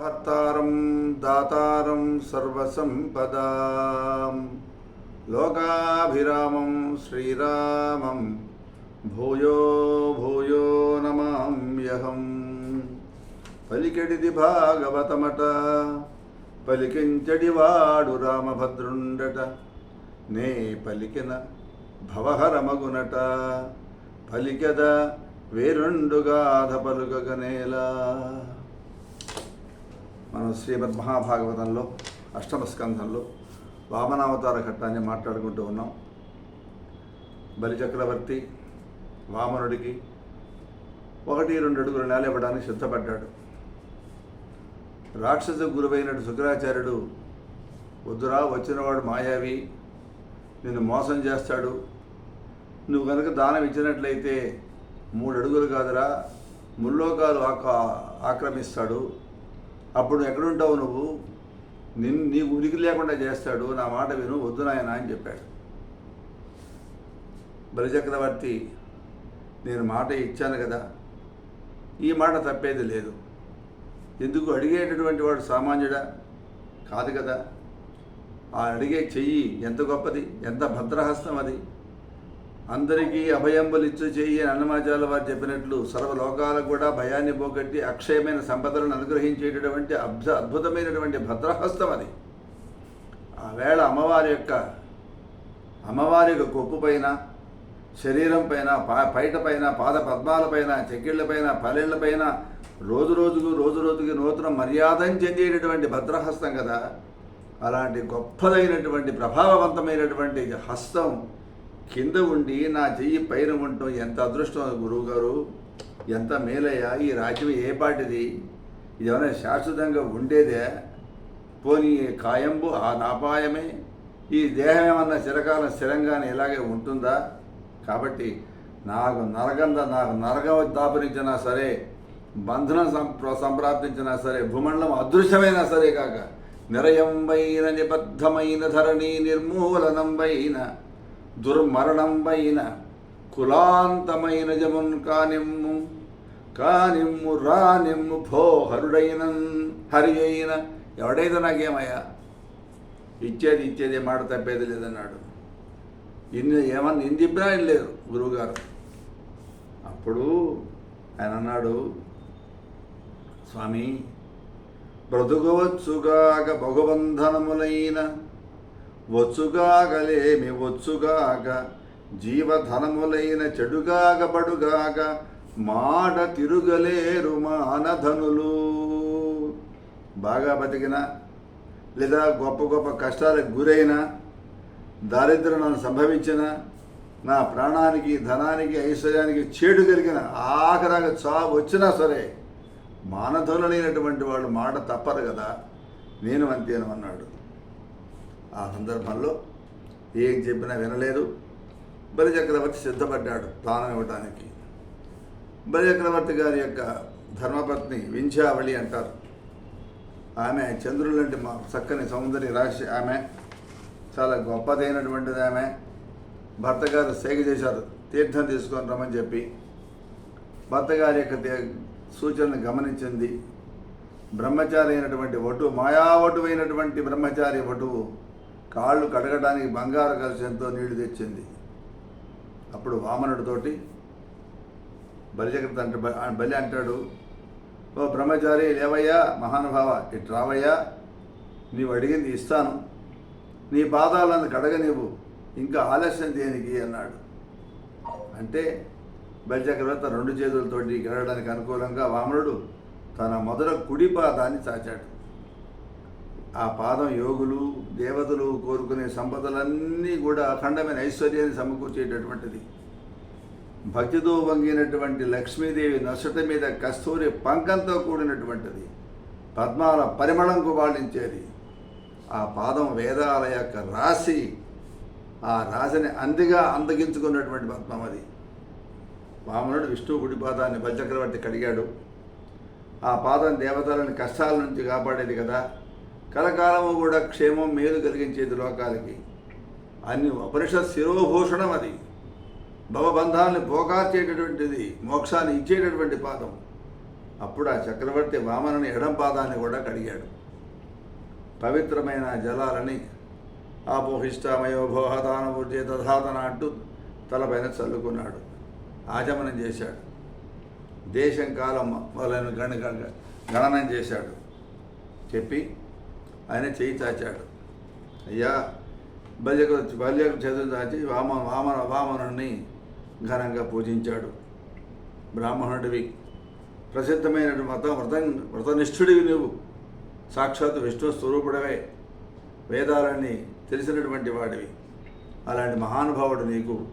హర్తారం దాతారం సర్వసంపదాం. లోకాభిరామం శ్రీరామం. భూయో భూయో నమామ్యహం పలికెడిది భాగవతమట పలికించడి వాడు రామభద్రుండట. నే పలికిన భవహరమగునట పలికెద వేరుండుగాధ పలుకగనేలా మనం శ్రీమద్ మహాభాగవతంలో అష్టమ స్కంధంలో వామనావతార ఘట్టాన్ని మాట్లాడుకుంటూ ఉన్నాం. బలిచక్రవర్తి వామనుడికి ఒకటి రెండు అడుగులు నేల ఇవ్వడానికి సిద్ధపడ్డాడు. రాక్షస గురువైనటు శుక్రాచార్యుడు వద్దురా వచ్చినవాడు మాయావి నిన్ను మోసం చేస్తాడు. నువ్వు కనుక దానం ఇచ్చినట్లయితే మూడు అడుగులు కాదురా ముల్లోకాలు ఆక్రమిస్తాడు. అప్పుడు ఎక్కడుంటావు నువ్వు? నిన్ను నీ ఉనికి లేకుండా చేస్తాడు నా మాట విను వద్దు నాయన అని చెప్పాడు. బలిచక్రవర్తి నేను మాట ఇచ్చాను కదా ఈ మాట తప్పేది లేదు. ఎందుకు అడిగేటటువంటి వాడు సామాన్యుడా? కాదు కదా. ఆ అడిగే చెయ్యి ఎంత గొప్పది ఎంత భద్రహస్తం అది? అందరికీ అభయంబులు ఇచ్చు చేయి అని అన్నమాచార్య వారు చెప్పినట్లు సర్వలోకాలకు కూడా భయాన్ని పోగొట్టి అక్షయమైన సంపదలను అనుగ్రహించేటటువంటి అబ్జ అద్భుతమైనటువంటి భద్రహస్తం అది. ఆ వేళ అమ్మవారి యొక్క అమ్మవారి యొక్క కొప్పు పైన శరీరం పైన పా పైట పైన పాద పద్మాలపైన చెక్కిళ్ళపైన పల్లెళ్ళపైన రోజు రోజుకు రోజు రోజుకి నూతన మర్యాదం చెందేటటువంటి భద్రహస్తం కదా. అలాంటి గొప్పదైనటువంటి ప్రభావవంతమైనటువంటి హస్తం కింద ఉండి నా చెయ్యి పైన ఉండటం ఎంత అదృష్టం గురువుగారు? ఎంత మేలయ్యా? ఈ రాజ్యం ఏ పాటిది? ఇదేమైనా ఏమైనా శాశ్వతంగా ఉండేదే? పోనీ కాయంబు ఆ నాపాయమే? ఈ దేహం ఏమన్నా చిరకాలం స్థిరంగానే ఇలాగే ఉంటుందా? కాబట్టి నాకు నరగంద నాకు నరకం దాపరించినా సరే బంధనం సంప్ర సంప్రాప్తించినా సరే భూమండలం అదృశ్యమైనా సరే కాక నిరయంబైన నిబద్ధమైన ధరణి నిర్మూలనంబైన దుర్మరణంబైన కులాంతమైన జమున్ కానిమ్ము కానిమ్ము రానిమ్ము భో హరుడైన హరి అయిన ఎవడైతే నాకేమయ్యా? ఇచ్చేది ఇచ్చేది మాట తప్పేది లేదన్నాడు. ఇన్ని ఏమన్నా ఇన్ని చెప్పినా లేదు గురువుగారు. అప్పుడు ఆయన అన్నాడు స్వామి బ్రతుకవచ్చుగాక భగబంధనములైన వచ్చుగాగలేమి వచ్చుగాగ. జీవధనములైన చెడుగాక బడుగాక మాట తిరుగలేరు మానధనులు. బాగా బతికిన లేదా గొప్ప గొప్ప కష్టాలకు గురైన దారిద్ర్యం సంభవించిన నా ప్రాణానికి ధనానికి ఐశ్వర్యానికి చేడు కలిగిన ఆఖరాగా చావు వచ్చినా సరే మానధనులైనటువంటి వాళ్ళు మాట తప్పరు కదా. నేను అంతేనమన్నాడు ఆ సందర్భంలో ఏం చెప్పినా వినలేదు. బలిచక్రవర్తి సిద్ధపడ్డాడు ప్రాణం ఇవ్వటానికి. బలిచక్రవర్తి గారి యొక్క ధర్మపత్ని వింఛావళి అంటారు. ఆమె చంద్రులంటి మా చక్కని సౌందర్య రాశి ఆమె. చాలా గొప్పదైనటువంటిది ఆమె. భర్త గారు సేగ చేశారు. తీర్థం తీసుకొని రమ్మని చెప్పి. భర్త గారి యొక్క సూచనను గమనించింది. బ్రహ్మచారి అయినటువంటి వటు మాయావటువైనటువంటి బ్రహ్మచారి వటువు కాళ్ళు కడగడానికి బంగారు కలశంతో నీళ్ళు తెచ్చింది. అప్పుడు వామనుడితోటి బలిచక్రత అంటే బలి అంటాడు ఓ బ్రహ్మచారి లేవయ్యా మహానుభావ ఇటు రావయ్యా నీవు అడిగింది ఇస్తాను. నీ పాదాలను కడగనివ్వు ఇంకా ఆలస్యం దేనికి? అన్నాడు. అంటే బలిచక్రవర్త రెండు చేతులతోటి గెలడానికి అనుకూలంగా వామనుడు తన మొదల కుడి పాదాన్ని చాచాడు. ఆ పాదం యోగులు దేవతలు కోరుకునే సంపదలన్నీ కూడా అఖండమైన ఐశ్వర్యాన్ని సమకూర్చేటటువంటిది. భక్తితో వంగినటువంటి లక్ష్మీదేవి నొసట మీద కస్తూరి పంకంతో కూడినటువంటిది. పద్మాల పరిమళం కుబాళించేది ఆ పాదం వేదాల యొక్క రాశి. ఆ రాశిని అందిగా అందగించుకున్నటువంటి పద్మం అది. వామనుడు విష్ణువు గుడి పాదాన్ని బలిచక్రవర్తి కడిగాడు. ఆ పాదం దేవతలను కష్టాల నుంచి కాపాడేది కదా. కలకాలము కూడా క్షేమం మేలు కలిగించేది లోకాలకి అన్ని ఉపనిషత్ శిరోభూషణం అది. భవబంధాలను పోకార్చేటటువంటిది మోక్షాన్ని ఇచ్చేటటువంటి పాదం. అప్పుడు ఆ చక్రవర్తి వామనని ఎడం పాదాన్ని కూడా కడిగాడు. పవిత్రమైన జలాలని ఆపోహిష్టమయో భోహదానభూర్జే తధాతన అంటూ తలపైన చల్లుకున్నాడు. ఆచమనం చేశాడు. దేశం కాలం మొదలైన గణ- గణనం చేశాడు. చెప్పి ఆయన చేయి చాచాడు. అయ్యా బల్యకు బల్యకు చేతులు చాచి వామ వామన వామనుని ఘనంగా పూజించాడు. బ్రాహ్మణుడివి ప్రసిద్ధమైన మత వ్రత వ్రతనిష్ఠుడివి నువ్వు. సాక్షాత్ విష్ణు స్వరూపుడవే వేదాలని తెలిసినటువంటి వాడివి. అలాంటి మహానుభావుడు నీకు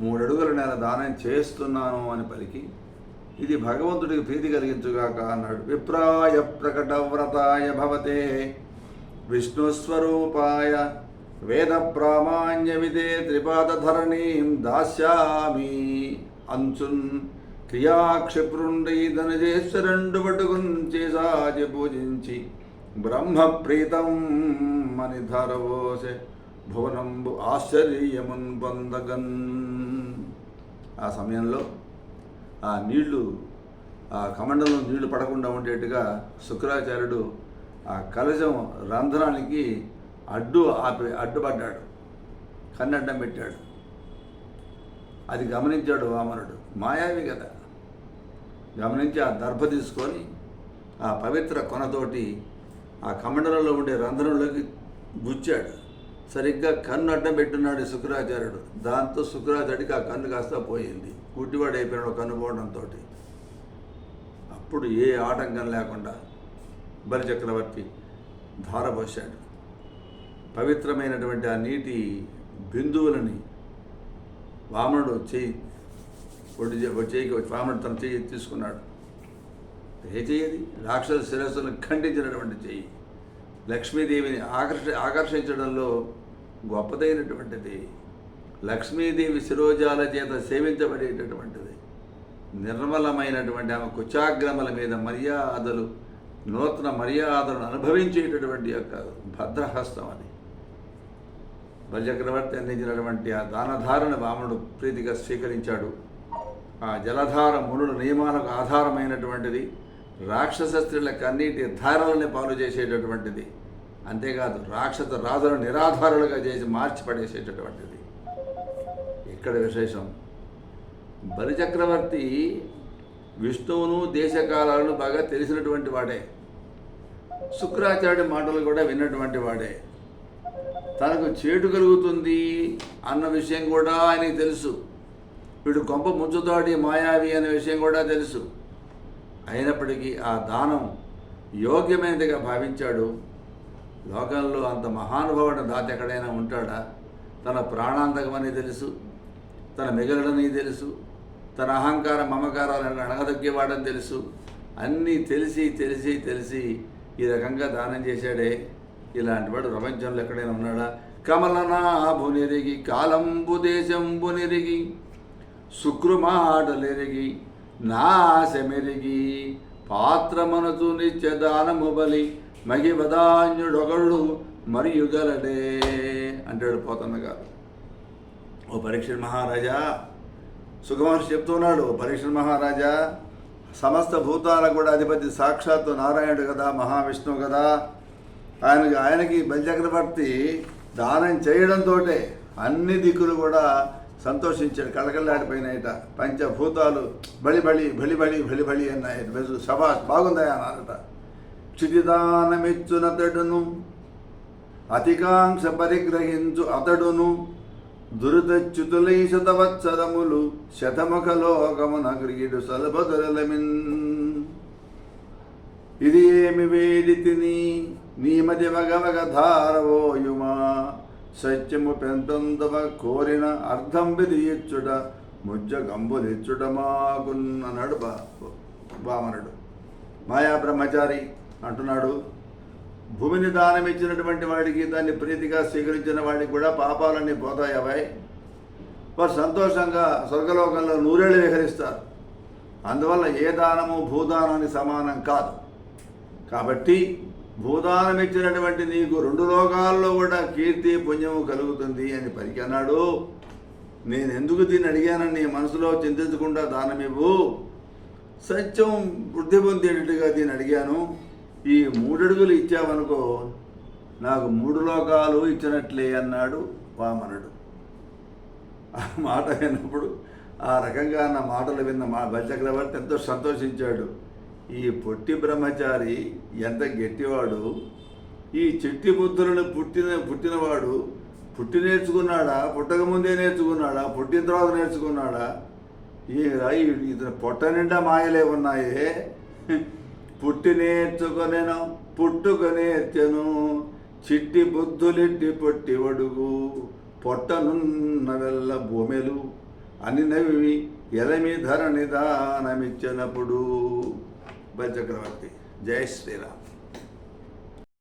మూడడుగుల నేను దానం చేస్తున్నాను అని పలికి ఇది భగవంతుడికి ప్రీతి కలిగించుగాక అన్నాడు. విప్రాయ ప్రకట వ్రతాయ భవతే. విష్ణుస్వరూపాయ వేద ప్రామాణ్య విదే త్రిపాదధరణీం దాస్యామి. అంచున్ క్రియాక్షిప్రుండై ధనజేశ్వరుండు పట్టుకుని చేసాచి పూజించి బ్రహ్మప్రీతం అని ధరవోసే భువనంబు ఆశ్చర్యమున్ పొందగన్. ఆ సమయంలో ఆ నీళ్ళు ఆ కమండలం నీళ్ళు పడకుండా ఉండేట్టుగా శుక్రాచార్యుడు ఆ కలశం రంధ్రానికి అడ్డు ఆపి అడ్డుపడ్డాడు. కన్నడ్డం పెట్టాడు. అది గమనించాడు వామనుడు. మాయావి కదా. గమనించి ఆ దర్భ తీసుకొని ఆ పవిత్ర కొనతోటి ఆ కమండలంలో ఉండే రంధ్రంలోకి గుచ్చాడు. సరిగ్గా కన్ను అడ్డం పెట్టున్నాడు శుక్రాచార్యుడు. దాంతో శుక్రాచార్యుడికి ఆ కన్ను కాస్త పోయింది. గుడ్డివాడు అయిపోయాడు కన్ను పోవడంతో అప్పుడు ఏ ఆటంకం లేకుండా బలిచక్రవర్తి ధారపోశాడు పవిత్రమైనటువంటి ఆ నీటి బిందువులని వామనుడు చేయి ఒడ్డు చే- చేయికి వామనుడు తన చెయ్యి తీసుకున్నాడు. ఏ చెయ్యది రాక్షస శిరస్సును ఖండించినటువంటి చెయ్యి లక్ష్మీదేవిని ఆకర్ష ఆకర్షించడంలో గొప్పదైనటువంటిది లక్ష్మీదేవి శిరోజాల చేత సేవించబడేటటువంటిది. నిర్మలమైనటువంటి ఆమె కుచాగ్రమల మీద మర్యాదలు నూతన మర్యాదను అనుభవించేటటువంటి యొక్క భద్రహస్తం అది. బలచక్రవర్తి అందించినటువంటి ఆ దానధారను వామనుడు ప్రీతిగా స్వీకరించాడు. ఆ జలధార మునుడు నియమాలకు ఆధారమైనటువంటిది రాక్షస స్త్రీల కన్నీటి ధారలని పాలు చేసేటటువంటిది అంతేకాదు రాక్షస రాజులను నిరాధారులుగా చేసి మార్చి పడేసేటటువంటిది ఇక్కడ విశేషం బలిచక్రవర్తి విష్ణువును దేశకాలాలను బాగా తెలిసినటువంటి వాడే. శుక్రాచార్యుడి మాటలు కూడా విన్నటువంటి వాడే. తనకు చేటు కలుగుతుంది అన్న విషయం కూడా ఆయనకి తెలుసు. వీడు కొంప ముంచుతాడి మాయావి అనే విషయం కూడా తెలుసు. అయినప్పటికీ ఆ దానం యోగ్యమైనదిగా భావించాడు. లోకంలో అంత మహానుభావుడు దాత ఎక్కడైనా ఉంటాడా? తన ప్రాణాంతకమని తెలుసు. తన మిగలడని తెలుసు. తన అహంకార మమకారాలను అణగదొక్కేవాడని తెలుసు. అన్నీ తెలిసి తెలిసి తెలిసి ఈ రకంగా దానం చేశాడే. ఇలాంటి వాడు ప్రపంచంలో ఎక్కడైనా ఉన్నాడా? కమలనాభునిరిగి కాలంబు దేశంబునిరిగి నిరిగి శుక్రుమాటలెరిగి నాశమెరిగి పాత్రమనసు నిత్య దానము బలి మగివదాన్యుడొకళ్ళు మరియు గలడే అంటాడు పోతన్న గారు. ఓ పరీక్ష మహారాజా సుఖమహర్షి చెప్తున్నాడు "ఓ పరీక్ష మహారాజా సమస్త భూతాలకు కూడా అధిపతి సాక్షాత్తు నారాయణుడు కదా మహావిష్ణువు కదా. ఆయనకి ఆయనకి బలిచక్రవర్తి దానం చేయడంతో అన్ని దిక్కులు కూడా సంతోషించాడు. కళకళలాడిపోయినాయట. పంచభూతాలు బలి బలి బలి బలి బలి బలి అన్నాయట. బెజు సభాష్ బాగుందా అన్నారట. క్షితిదానమిచ్చునతడును అతికాంక్ష పరిగ్రహించు అతడును. దురితచ్యుతులై శతవత్సరములు శతముఖలోకమున క్రీడు సలభదొరలమిన్ ఇది ఏమి వేడి తిని నీమది మగమగ ధారవోయుమా? సత్యము పెంతంతవ కోరిన అర్థం ఇచ్చుట ముజ్జ గంబులిచ్చుట మాకున్నన్నాడు బా బామనుడు మాయా బ్రహ్మచారి అంటున్నాడు భూమిని దానం ఇచ్చినటువంటి వాడికి దాన్ని ప్రీతిగా స్వీకరించిన వాడికి కూడా పాపాలన్నీ పోతాయవాయి వారు సంతోషంగా స్వర్గలోకంలో నూరేళ్ళు విహరిస్తారు. అందువల్ల ఏ దానము భూదానానికి సమానం కాదు. కాబట్టి భూదానం ఇచ్చినటువంటి నీకు రెండు లోకాల్లో కూడా కీర్తి పుణ్యము కలుగుతుంది అని పలికన్నాడు. నేను ఎందుకు దీన్ని అడిగానని నీ మనసులో చింతించకుండా దానమివ్వు. సత్యం వృద్ధి పొందేటట్టుగా దీన్ని అడిగాను. ఈ మూడడుగులు ఇచ్చావనుకో నాకు మూడు లోకాలు ఇచ్చినట్లే అన్నాడు వామనుడు. ఆ మాట విన్నప్పుడు ఆ రకంగా నా మాటలు విన్న మా బలచక్రవర్తి ఎంతో సంతోషించాడు. ఈ పొట్టి బ్రహ్మచారి ఎంత గట్టివాడు. ఈ చెట్టి బుద్ధులను పుట్టిన పుట్టినవాడు పుట్టి నేర్చుకున్నాడా పుట్టక ముందే నేర్చుకున్నాడా పుట్టిన తర్వాత నేర్చుకున్నాడా? ఈ రాయి ఇతను పొట్ట నిండా మాయలే ఉన్నాయే. పుట్టి నేర్చుకొనెను పుట్టుక నేర్చెను చిట్టి బుద్ధులిట్టి పొట్టి వడుగు పొట్టనున్న భూమెలు. అని నవి ఎలమి ధర నిదానమిచ్చినప్పుడు. బలచక్రవర్తి జై శ్రీరామ్.